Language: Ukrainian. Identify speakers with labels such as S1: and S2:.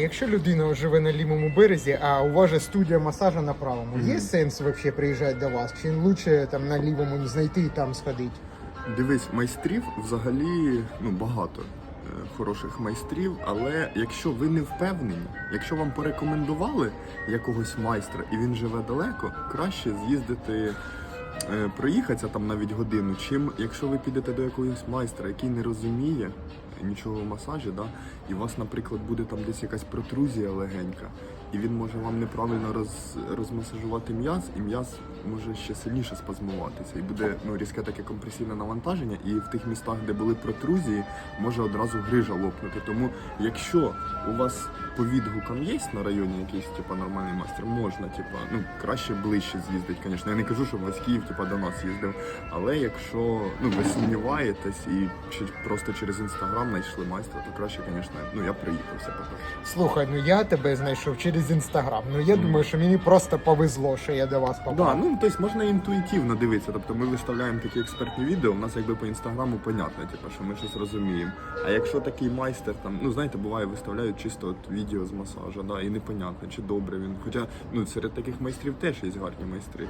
S1: Якщо людина живе на лівому березі, а у вас же студія масажу на правому, є сенс вообще приїжджати до вас? Чи лучше там на лівому знайти і там сходити?
S2: Дивись, майстрів взагалі ну, багато е, хороших майстрів, але якщо ви не впевнені, якщо вам порекомендували якогось майстра і він живе далеко, краще з'їздити. е, Проїхатися там навіть годину, чим якщо ви підете до якогось майстра, який не розуміє нічого в масажі, да, і у вас, наприклад, буде там десь якась протрузія легенька, і він може вам неправильно роз, розмасажувати м'яз, і м'яз може ще сильніше спазмуватися, і буде ну, різке таке компресійне навантаження, і в тих містах, де були протрузії, може одразу грижа лопнути. Тому, якщо у вас по відгукам є на районі якийсь типа нормальний майстер, можна, типа, ну краще ближче з'їздити, звісно. Я не кажу, що весь Київ типа до нас їздив. Але якщо ну ви сумніваєтесь і просто через інстаграм знайшли майстра, то краще, звісно, ну я приїхався по
S1: Слухай, ну я тебе знайшов через інстаграм. Ну я
S2: Мгм.
S1: думаю, що мені просто повезло, що я до вас попав.
S2: Да, ну тобто можна інтуїтивно дивитися. Тобто ми виставляємо такі експертні відео. У нас якби по інстаграму понятно, типу, що ми щось розуміємо. А якщо такий майстер там, ну знаєте, буває, виставляють чисто от відео з масажа, да, і непонятно, чи добре він. Хоча ну серед таких майстрів теж є гарні майстри.